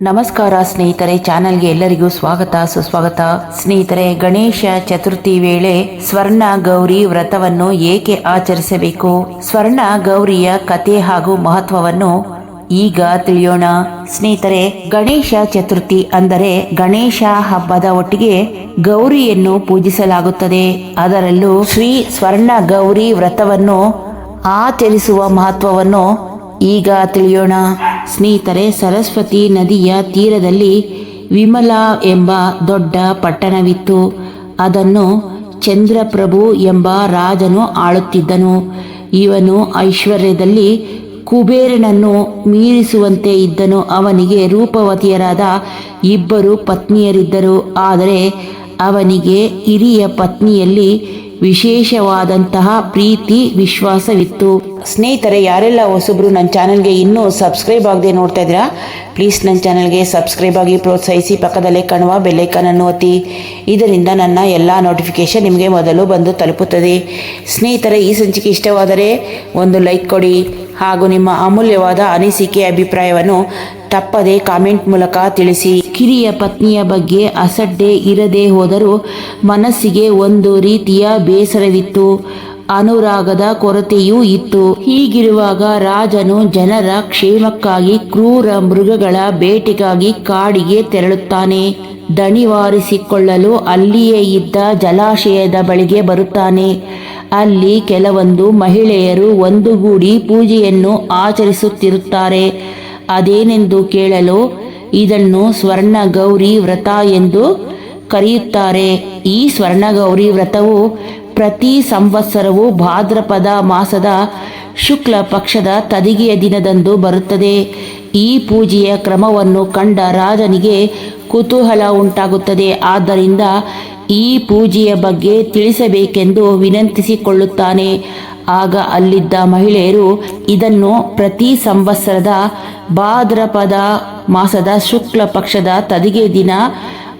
ನಮಸ್ಕಾರ ಸ್ನೇಹಿತರೆ, ಚಾನೆಲ್ಗೆ ಎಲ್ಲರಿಗೂ ಸ್ವಾಗತ, ಸುಸ್ವಾಗತ. ಸ್ನೇಹಿತರೆ, ಗಣೇಶ ಚತುರ್ಥಿ ವೇಳೆ ಸ್ವರ್ಣ ಗೌರಿ ವ್ರತವನ್ನು ಏಕೆ ಆಚರಿಸಬೇಕು? ಸ್ವರ್ಣ ಗೌರಿಯ ಕತೆ ಹಾಗೂ ಮಹತ್ವವನ್ನು ಈಗ ತಿಳಿಯೋಣ. ಸ್ನೇಹಿತರೆ, ಗಣೇಶ ಚತುರ್ಥಿ ಅಂದರೆ ಗಣೇಶ ಹಬ್ಬದ ಒಟ್ಟಿಗೆ ಗೌರಿಯನ್ನು ಪೂಜಿಸಲಾಗುತ್ತದೆ. ಅದರಲ್ಲೂ ಶ್ರೀ ಸ್ವರ್ಣ ಗೌರಿ ವ್ರತವನ್ನು ಆಚರಿಸುವ ಮಹತ್ವವನ್ನು ಈಗ ತಿಳಿಯೋಣ. ಸ್ನೇಹಿತರೆ, ಸರಸ್ವತಿ ನದಿಯ ತೀರದಲ್ಲಿ ವಿಮಲ ಎಂಬ ದೊಡ್ಡ ಪಟ್ಟಣವಿತ್ತು. ಅದನ್ನು ಚಂದ್ರಪ್ರಭು ಎಂಬ ರಾಜನು ಆಳುತ್ತಿದ್ದನು. ಇವನು ಐಶ್ವರ್ಯದಲ್ಲಿ ಕುಬೇರನನ್ನು ಮೀರಿಸುವಂತೆ ಇದ್ದನು. ಅವನಿಗೆ ರೂಪವತಿಯರಾದ ಇಬ್ಬರು ಪತ್ನಿಯರಿದ್ದರು. ಆದರೆ ಅವನಿಗೆ ಹಿರಿಯ ಪತ್ನಿಯಲ್ಲಿ ವಿಶೇಷವಾದಂತಹ ಪ್ರೀತಿ, ವಿಶ್ವಾಸವಿತ್ತು. ಸ್ನೇಹಿತರೆ, ಯಾರೆಲ್ಲ ಹೊಸಬ್ರು ನನ್ನ ಚಾನಲ್ಗೆ ಇನ್ನೂ ಸಬ್ಸ್ಕ್ರೈಬ್ ಆಗದೆ ನೋಡ್ತಾ ಇದ್ದೀರಾ, ಪ್ಲೀಸ್ ನನ್ನ ಚಾನಲ್ಗೆ ಸಬ್ಸ್ಕ್ರೈಬ್ ಆಗಿ ಪ್ರೋತ್ಸಾಹಿಸಿ, ಪಕ್ಕದಲ್ಲೇ ಕಾಣುವ ಬೆಲ್ಲೈಕನನ್ನು ಒತ್ತಿ. ಇದರಿಂದ ನನ್ನ ಎಲ್ಲ ನೋಟಿಫಿಕೇಶನ್ ನಿಮಗೆ ಮೊದಲು ಬಂದು ತಲುಪುತ್ತದೆ. ಸ್ನೇಹಿತರೆ, ಈ ಸಂಚಿಕೆ ಇಷ್ಟವಾದರೆ ಒಂದು ಲೈಕ್ ಕೊಡಿ ಹಾಗೂ ನಿಮ್ಮ ಅಮೂಲ್ಯವಾದ ಅನಿಸಿಕೆ, ಅಭಿಪ್ರಾಯವನ್ನು ತಪ್ಪದೆ ಕಾಮೆಂಟ್ ಮೂಲಕ ತಿಳಿಸಿ. ಕಿರಿಯ ಪತ್ನಿಯ ಬಗ್ಗೆ ಅಸಡ್ಡೆ ಇರದೆ ಹೋದರೂ ಮನಸ್ಸಿಗೆ ಒಂದು ರೀತಿಯ ಬೇಸರವಿತ್ತು. ಅನುರಾಗದ ಕೊರತೆಯೂ ಇತ್ತು. ಹೀಗಿರುವಾಗ ರಾಜನು ಜನರ ಕ್ಷೇಮಕ್ಕಾಗಿ ಕ್ರೂರ ಮೃಗಗಳ ಬೇಟೆಗಾಗಿ ಕಾಡಿಗೆ ತೆರಳುತ್ತಾನೆ. ದಣಿವಾರಿಸಿಕೊಳ್ಳಲು ಅಲ್ಲಿಯೇ ಇದ್ದ ಜಲಾಶಯದ ಬಳಿಗೆ ಬರುತ್ತಾನೆ. ಅಲ್ಲಿ ಕೆಲವೊಂದು ಮಹಿಳೆಯರು ಒಂದುಗೂಡಿ ಪೂಜೆಯನ್ನು ಆಚರಿಸುತ್ತಿರುತ್ತಾರೆ. ಅದೇನೆಂದು ಕೇಳಲು ಇದನ್ನು ಸ್ವರ್ಣ ಗೌರಿ ವ್ರತ ಎಂದು ಕರೆಯುತ್ತಾರೆ. ಈ ಸ್ವರ್ಣ ಗೌರಿ ವ್ರತವು ಪ್ರತಿ ಸಂವತ್ಸರವು ಭಾದ್ರಪದ ಮಾಸದ ಶುಕ್ಲ ಪಕ್ಷದ ತದಿಗೆಯ ದಿನದಂದು ಬರುತ್ತದೆ. ಈ ಪೂಜೆಯ ಕ್ರಮವನ್ನು ಕಂಡ ರಾಜನಿಗೆ ಕುತೂಹಲ ಉಂಟಾಗುತ್ತದೆ. ಆದ್ದರಿಂದ ಈ ಪೂಜೆಯ ಬಗ್ಗೆ ತಿಳಿಸಬೇಕೆಂದು ವಿನಂತಿಸಿಕೊಳ್ಳುತ್ತಾನೆ. ಆಗ ಅಲ್ಲಿದ್ದ ಮಹಿಳೆಯರು ಇದನ್ನು ಪ್ರತಿ ಸಂವತ್ಸರದ ಭಾದ್ರಪದ ಮಾಸದ ಶುಕ್ಲ ಪಕ್ಷದ ತದಿಗೆ ದಿನ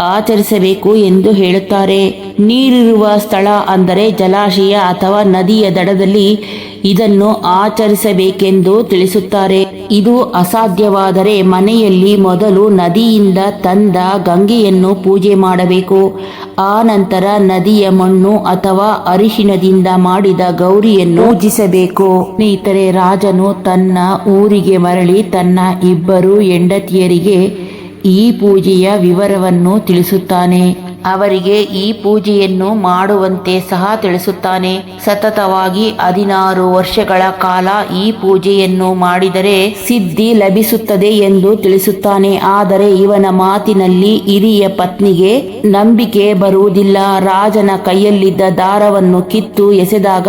ಆಚರಿಸಬೇಕು ಎಂದು ಹೇಳುತ್ತಾರೆ. ನೀರಿರುವ ಸ್ಥಳ ಅಂದರೆ ಜಲಾಶಯ ಅಥವಾ ನದಿಯ ದಡದಲ್ಲಿ ಇದನ್ನು ಆಚರಿಸಬೇಕೆಂದು ತಿಳಿಸುತ್ತಾರೆ. ಇದು ಅಸಾಧ್ಯವಾದರೆ ಮನೆಯಲ್ಲಿ ಮೊದಲು ನದಿಯಿಂದ ತಂದ ಗಂಗೆಯನ್ನು ಪೂಜೆ ಮಾಡಬೇಕು. ಆ ನಂತರ ನದಿಯ ಮಣ್ಣು ಅಥವಾ ಅರಿಶಿನದಿಂದ ಮಾಡಿದ ಗೌರಿಯನ್ನು ಪೂಜಿಸಬೇಕು. ಸ್ನೇಹಿತರೆ, ರಾಜನು ತನ್ನ ಊರಿಗೆ ಮರಳಿ ತನ್ನ ಇಬ್ಬರು ಹೆಂಡತಿಯರಿಗೆ ಈ ಪೂಜೆಯ ವಿವರವನ್ನು ತಿಳಿಸುತ್ತಾನೆ. ಅವರಿಗೆ ಈ ಪೂಜೆಯನ್ನು ಮಾಡುವಂತೆ ಸಹ ತಿಳಿಸುತ್ತಾನೆ. ಸತತವಾಗಿ ಹದಿನಾರು ವರ್ಷಗಳ ಕಾಲ ಈ ಪೂಜೆಯನ್ನು ಮಾಡಿದರೆ ಸಿದ್ಧಿ ಲಭಿಸುತ್ತದೆ ಎಂದು ತಿಳಿಸುತ್ತಾನೆ. ಆದರೆ ಇವನ ಮಾತಿನಲ್ಲಿ ಹಿರಿಯ ಪತ್ನಿಗೆ ನಂಬಿಕೆ ಬರುವುದಿಲ್ಲ. ರಾಜನ ಕೈಯಲ್ಲಿದ್ದ ದಾರವನ್ನು ಕಿತ್ತು ಎಸೆದಾಗ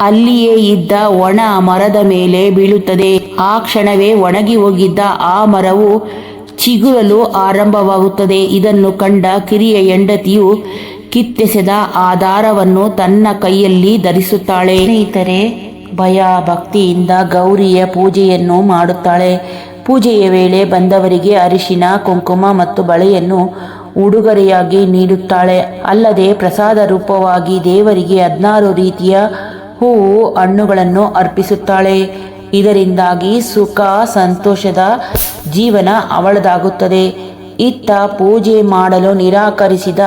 ಅಲ್ಲಿಯೇ ಇದ್ದ ಒಣ ಮರದ ಮೇಲೆ ಬೀಳುತ್ತದೆ. ಆ ಕ್ಷಣವೇ ಒಣಗಿ ಹೋಗಿದ್ದ ಆ ಮರವು ಚಿಗುರಲು ಆರಂಭವಾಗುತ್ತದೆ. ಇದನ್ನು ಕಂಡ ಕಿರಿಯ ಹೆಂಡತಿಯು ಕಿತ್ತೆಸೆದ ಆ ತನ್ನ ಕೈಯಲ್ಲಿ ಧರಿಸುತ್ತಾಳೆ. ಸ್ನೇಹಿತರೆ ಭಯ ಭಕ್ತಿಯಿಂದ ಗೌರಿಯ ಪೂಜೆಯನ್ನು ಮಾಡುತ್ತಾಳೆ. ಪೂಜೆಯ ವೇಳೆ ಬಂದವರಿಗೆ ಅರಿಶಿನ, ಕುಂಕುಮ ಮತ್ತು ಬಳೆಯನ್ನು ಉಡುಗೊರೆಯಾಗಿ ನೀಡುತ್ತಾಳೆ. ಅಲ್ಲದೆ ಪ್ರಸಾದ ರೂಪವಾಗಿ ದೇವರಿಗೆ ಹದಿನಾರು ರೀತಿಯ ಹೂವು, ಹಣ್ಣುಗಳನ್ನು ಅರ್ಪಿಸುತ್ತಾಳೆ. ಇದರಿಂದಾಗಿ ಸುಖ, ಸಂತೋಷದ ಜೀವನ ಅವಳದಾಗುತ್ತದೆ. ಇತ್ತ ಪೂಜೆ ಮಾಡಲು ನಿರಾಕರಿಸಿದ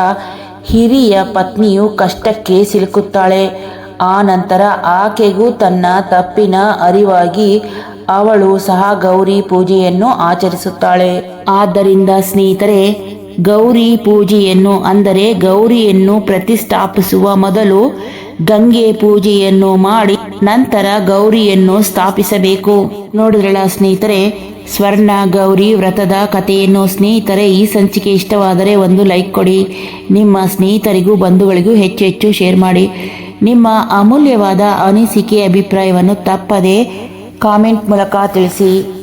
ಹಿರಿಯ ಪತ್ನಿಯು ಕಷ್ಟಕ್ಕೆ ಸಿಲುಕುತ್ತಾಳೆ. ಆ ನಂತರ ಆಕೆಗೂ ತನ್ನ ತಪ್ಪಿನ ಅರಿವಾಗಿ ಅವಳು ಸಹ ಗೌರಿ ಪೂಜೆಯನ್ನು ಆಚರಿಸುತ್ತಾಳೆ. ಆದ್ದರಿಂದ ಸ್ನೇಹಿತರೆ ಗೌರಿ ಪೂಜೆಯನ್ನು, ಅಂದರೆ ಗೌರಿಯನ್ನು ಪ್ರತಿಷ್ಠಾಪಿಸುವ ಮೊದಲು ಗಂಗೆ ಪೂಜೆಯನ್ನು ಮಾಡಿ ನಂತರ ಗೌರಿಯನ್ನು ಸ್ಥಾಪಿಸಬೇಕು. ನೋಡಿದ್ರಲ್ಲ ಸ್ನೇಹಿತರೆ, ಸ್ವರ್ಣ ಗೌರಿ ವ್ರತದ ಕಥೆಯನ್ನು ಸ್ನೇಹಿತರೆ, ಈ ಸಂಚಿಕೆ ಇಷ್ಟವಾದರೆ ಒಂದು ಲೈಕ್ ಕೊಡಿ. ನಿಮ್ಮ ಸ್ನೇಹಿತರಿಗೂ, ಬಂಧುಗಳಿಗೂ ಹೆಚ್ಚು ಹೆಚ್ಚು ಶೇರ್ ಮಾಡಿ. ನಿಮ್ಮ ಅಮೂಲ್ಯವಾದ ಅನಿಸಿಕೆ ಅಭಿಪ್ರಾಯವನ್ನು ತಪ್ಪದೆ ಕಾಮೆಂಟ್ ಮೂಲಕ ತಿಳಿಸಿ.